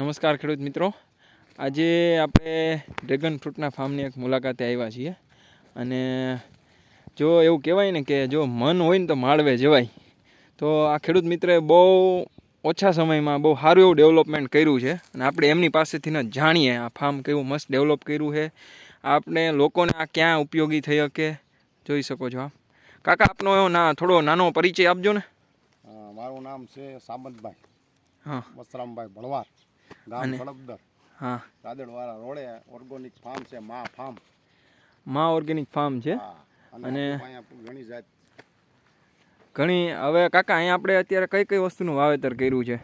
નમસ્કાર ખેડૂત મિત્રો. આજે આપણે ડ્રેગન ફ્રૂટના ફાર્મની એક મુલાકાતે આવ્યા છીએ. અને જો એવું કહેવાય ને કે જો મન હોય ને તો માળવે જવાય. તો આ ખેડૂત મિત્રએ બહુ ઓછા સમયમાં બહુ સારું એવું ડેવલપમેન્ટ કર્યું છે. અને આપણે એમની પાસેથી ને જાણીએ આ ફાર્મ કેવું મસ્ત ડેવલપ કર્યું છે. આપણે લોકોને આ ક્યાં ઉપયોગી થઈ શકે જોઈ શકો છો આપ. કાકા આપનો એવો ના થોડો નાનો પરિચય આપજો ને. મારું નામ છે સામંતભાઈ. હા. વસરામભાઈ ભણવાર ગામ? કડબદર હા. રાદડવાળા રોડે ઓર્ગોનિક ફાર્મ છે મા ફાર્મ મા ઓર્ગેનિક ફાર્મ છે? અને ઘણી જાત. ઘણી હવે કાકા અહીંયા આપણે અત્યારે કઈ કઈ વસ્તુનું વાવેતર કર્યું છે?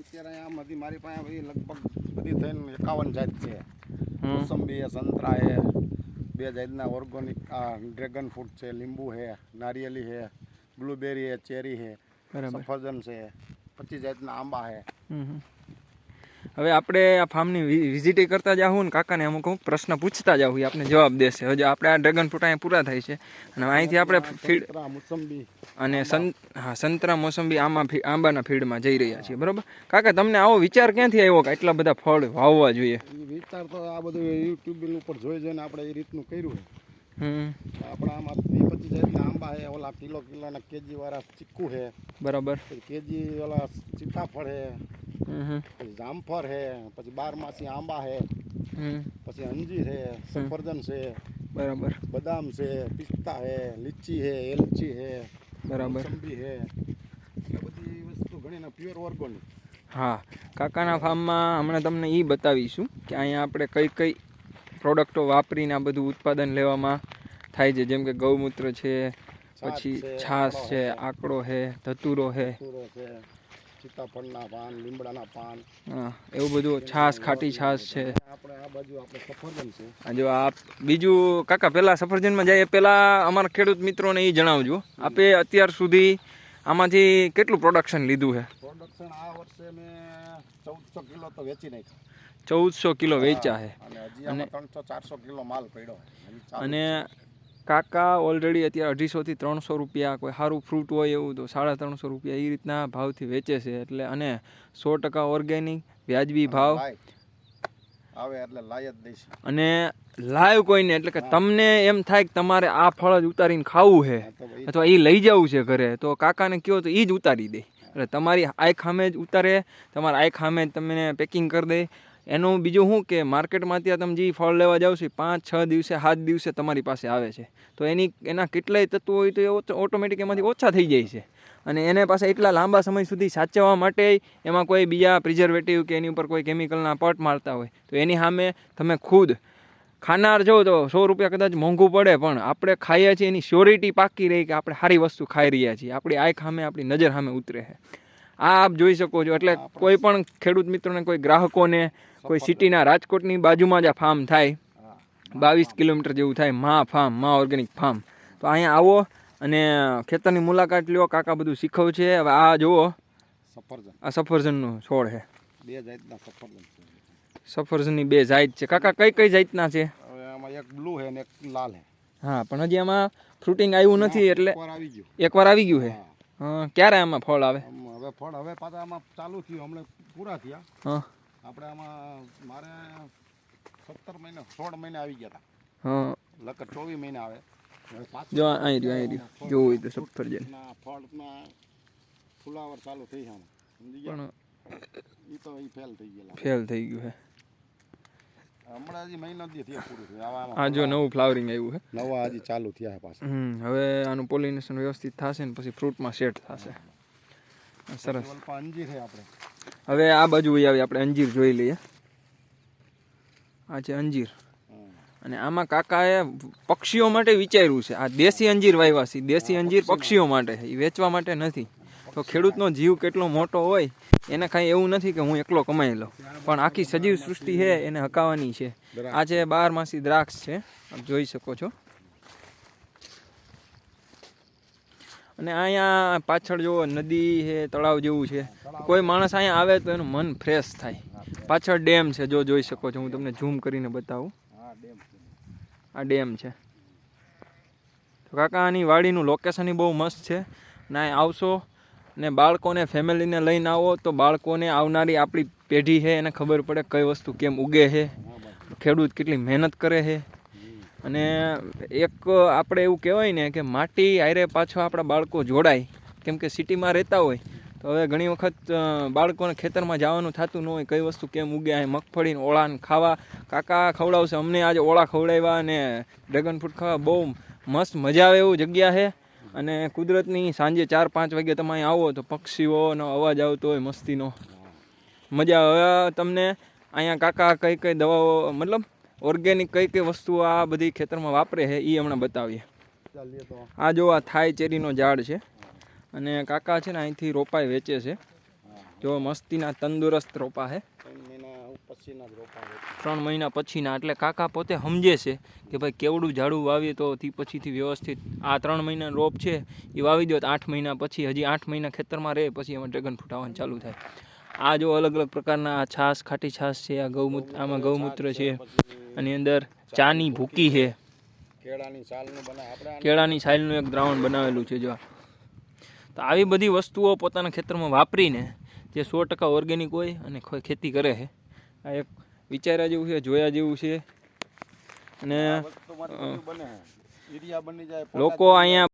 અત્યારે અહીંયા બધી મારી પાસે બધી લગભગ બધી થઈને એકાવન જાત છે. મોસંબી સંતરા છે બે જાતના ઓર્ગોનિક આ ડ્રેગન ફ્રૂટ છે લીંબુ છે નારિયેલી છે બ્લુબેરી છે ચેરી છે સફરજન છે પચીસ જાતના આંબા છે. હવે આપણે આ ફાર્મની વિઝિટ કરતા જાવું ને કાકાને અમુક અમુક પ્રશ્ન પૂછતા જાવું એ આપણે જવાબ દેશે. હજુ આપણે આ ડ્રેગન ફ્રૂટ અહીંયા પૂરા થાય છે. અને અહીંથી આપણે ફીડ અને સં હા સંતરા મોસંબી આમાં આંબાના ફીડમાં જઈ રહ્યા છીએ. બરાબર? કાકા તમને આવો વિચાર ક્યાંથી આવ્યો કે એટલા બધા ફળ વાવવા જોઈએ? વિચાર તો આ બધું યુટ્યુબ ઉપર જોઈ જોઈને આપણે એ રીતનું કર્યું આપણા આમાં પચીસ જાતના આંબા છે ઓલા કિલો કિલોના કેજી વાળા ચીકુ છે. બરાબર. કેજી ઓલા સીતાફળ છે. હમ હમ. પછી જામફળ છે પછી બારમાસી આંબા છે. હમ. પછી અંજીર છે સફરજન છે. બરાબર. બદામ છે પિસ્તા છે લીચી છે એલચી છે બરાબર. મોસંબી છે. એ બધી વસ્તુ ઘણી પ્યોર ઓર્ગોનિક હા. કાકાના ફાર્મમાં હમણાં તમને એ બતાવીશું કે અહીંયા આપણે કઈ કઈ પ્રોડક્ટો વાપરીને આ બધું ઉત્પાદન લેવામાં થાય છે. જેમ કે ગૌમૂત્ર છે પછી છાશ છે. આકડો છે ધતુરો છે. સીતાફળના પાન લીમડાના પાન. હા, એવું બધું છાશ ખાટી છાશ છે. આપણે આ બાજુ આપણે સફરજન છે. જો આપ બીજું કાકા પહેલાં સફરજનમાં જાય પહેલાં અમારા ખેડૂત મિત્રોને એ જણાવજો. આપે અત્યાર સુધી આમાંથી કેટલું પ્રોડક્શન લીધું છે? પ્રોડક્શન આ વર્ષે મેં ચૌદસો કિલો તો વેચી નાખ્યા. ચૌદસો કિલો વેચ્યા છે અને ત્રણસો ચારસો કિલો માલ પડ્યો અને કાકા ઓલરેડી અત્યારે અઢીસોથી ત્રણસો રૂપિયા કોઈ સારું ફ્રૂટ હોય એવું તો સાડા ત્રણસો રૂપિયા એ રીતના ભાવથી વેચે છે. એટલે અને સો ટકા ઓર્ગેનિક વ્યાજબી ભાવ. આવે એટલે લાય જ અને લાઈવ કોઈને એટલે કે તમને એમ થાય કે તમારે આ ફળ જ ઉતારીને ખાવું છે અથવા એ લઈ જવું છે ઘરે. તો કાકાને કહો તો એ જ ઉતારી દે. એટલે તમારી આંખ સામે જ ઉતારે, તમારા આંખ સામે જ તમને પેકિંગ કરી દે. એનું બીજું શું કે માર્કેટમાં ત્યાં તમે જે ફળ લેવા જાવ છો પાંચ, છ દિવસે, સાત દિવસે તમારી પાસે આવે છે. તો એની, એના કેટલાય તત્વો હોય તો એ ઓટોમેટિક એમાંથી ઓછા થઈ જાય છે. અને એને પાસે એટલા લાંબા સમય સુધી સાચવવા માટે એમાં કોઈ બીજા પ્રિઝર્વેટિવ કે એની ઉપર કોઈ કેમિકલના પટ મારતા હોય, તો એની સામે તમે ખુદ ખાનાર જો તો સો રૂપિયા કદાચ મોંઘું પડે પણ આપણે ખાઈએ છીએ એની શ્યોરિટી પાકી રહી કે આપણે સારી વસ્તુ ખાઈ રહ્યા છીએ. આપણી આંખ સામે આપણી નજર સામે ઉતરે છે. આ આપ જોઈ શકો છો. એટલે કોઈ પણ ખેડૂત મિત્રોને કોઈ ગ્રાહકોને કોઈ સિટીના રાજકોટની બાજુમાં જ આ ફાર્મ થાય. બાવીસ કિલોમીટર જેવું થાય. મા ફાર્મ મા ઓર્ગેનિક ફાર્મ તો અહીંયા આવો અને ખેતરની મુલાકાત લ્યો. કાકા બધું શીખવ છે હવે આ જુઓ. સફરજન. આ સફરજનનો છોડ છે. બે જાતના સફરજન છે. સફરજનની બે જાત છે. કાકા કઈ કઈ જાતના છે? હવે આમાં એક બ્લુ છે ને એક લાલ છે. હા પણ હજી આમાં ફ્રૂટિંગ આવ્યું નથી એટલે એકવાર આવી ગયું. છે? હા. હા ક્યારે આમાં ફળ આવે? હવે ફળ હવે પાછા આમાં ચાલુ થયું હમણાં પૂરા થયા. હા. આપણે આમાં મારે સત્તર મહિને સોળ મહિને આવી ગયા હા. હતા લગભગ ચોવીસ મહિને આવે. જો અહીં રહ્યું અહીં રહ્યું. જોવું તો સફરજન. ફળમાં ફુલાવર ચાલુ થઈ છે સમજી ગયા? પણ એ તો એ ફેલ થઈ ગયેલા. ફેલ થઈ ગયું છે. હમણાં હજી મહિનો દી થયા પૂરું થયું. આ જો નવું ફ્લાવરિંગ આવ્યું છે નવા હજી ચાલુ થયા છે પાછા. હવે આનું પોલિનેશન વ્યવસ્થિત થશે ને પછી ફ્રૂટમાં સેટ થશે. સરસ. અંજીર છે આપણે. હવે આ બાજુ આવી આપણે અંજીર જોઈ લઈએ. આ છે અંજીર. અને આમાં કાકાએ પક્ષીઓ માટે વિચાર્યું છે. આ દેશી અંજીર વાવ્યા છે. દેશી અંજીર પક્ષીઓ માટે એ વેચવા માટે નથી. તો ખેડૂતનો જીવ કેટલો મોટો હોય એને કાંઈ એવું નથી કે હું એકલો કમાઈ લઉં. પણ આખી સજીવ સૃષ્ટિ છે એને હકાવાની છે. આ છે બારમાસી દ્રાક્ષ છે. આપ જોઈ શકો છો. અને અહીંયા પાછળ જો નદી છે તળાવ જેવું છે. કોઈ માણસ અહીંયા આવે તો એનું મન ફ્રેશ થાય. પાછળ ડેમ છે જો જોઈ શકો છો. હું તમને ઝૂમ કરીને બતાવું. આ ડેમ છે. તો કાકા આની વાડીનું લોકેશન બહુ મસ્ત છે. ના આવશો ને બાળકોને ફેમિલીને લઈને આવો તો બાળકોને આવનારી આપણી પેઢી છે, એને ખબર પડે કઈ વસ્તુ કેમ ઉગે છે, ખેડૂત કેટલી મહેનત કરે છે. અને એક આપણે એવું કહેવાય ને કે માટી આયરે પાછો આપણા બાળકો જોડાય, કેમ કે સિટીમાં રહેતા હોય, તો હવે ઘણી વખત બાળકોને ખેતરમાં જવાનું થતું ન હોય કઈ વસ્તુ કેમ ઉગે અહીં મગફળી ઓળાને ખાવા. કાકા ખવડાવશે, અમને આજે ઓળા ખવડાવ્યા અને ડ્રેગન ફ્રૂટ ખાવા. બહુ મસ્ત મજા આવે એવું જગ્યા છે. અને કુદરતની સાંજે ચાર પાંચ વાગે તમે અહીં આવો તો પક્ષીઓનો અવાજ આવતો હોય મસ્તીનો. મજા આવે. હવે તમને અહીંયા કાકા કઈ કઈ દવાઓ મતલબ ઓર્ગેનિક કઈ કઈ વસ્તુઓ આ બધી ખેતરમાં વાપરે છે એ હમણાં બતાવીએ. આ જો આ થાઈ ચેરીનો ઝાડ છે. અને કાકા છે ને અહીંથી રોપાઈ વેચે છે. જો મસ્તીના તંદુરસ્ત રોપા છે. પછીના જ રોપા ત્રણ મહિના પછીના એટલે કાકા પોતે સમજે છે કે ભાઈ કેવડું ઝાડું વાવીએ તો થી પછીથી વ્યવસ્થિત આ ત્રણ મહિના રોપ છે એ વાવી દો તો આઠ મહિના પછી હજી આઠ મહિના ખેતરમાં રહે પછી એમાં ડ્રેગન ફ્રૂટ આવવાનું ચાલુ થાય. આ જો અલગ અલગ પ્રકારના આ છાશ ખાટી છાશ છે આ ગૌમૂત્ર આમાં ગૌમૂત્ર છે અને આની અંદર ચાની ભૂકી છે. કેળાની સાઇલનું એક દ્રાવણ બનાવેલું છે જો. તો આવી બધી વસ્તુઓ પોતાના ખેતરમાં વાપરીને જે સો ટકા ઓર્ગેનિક હોય અને ખેતી કરે છે આ એક વિચાર્યા જેવું છે જોયા જેવું છે. અને લોકો અહીંયા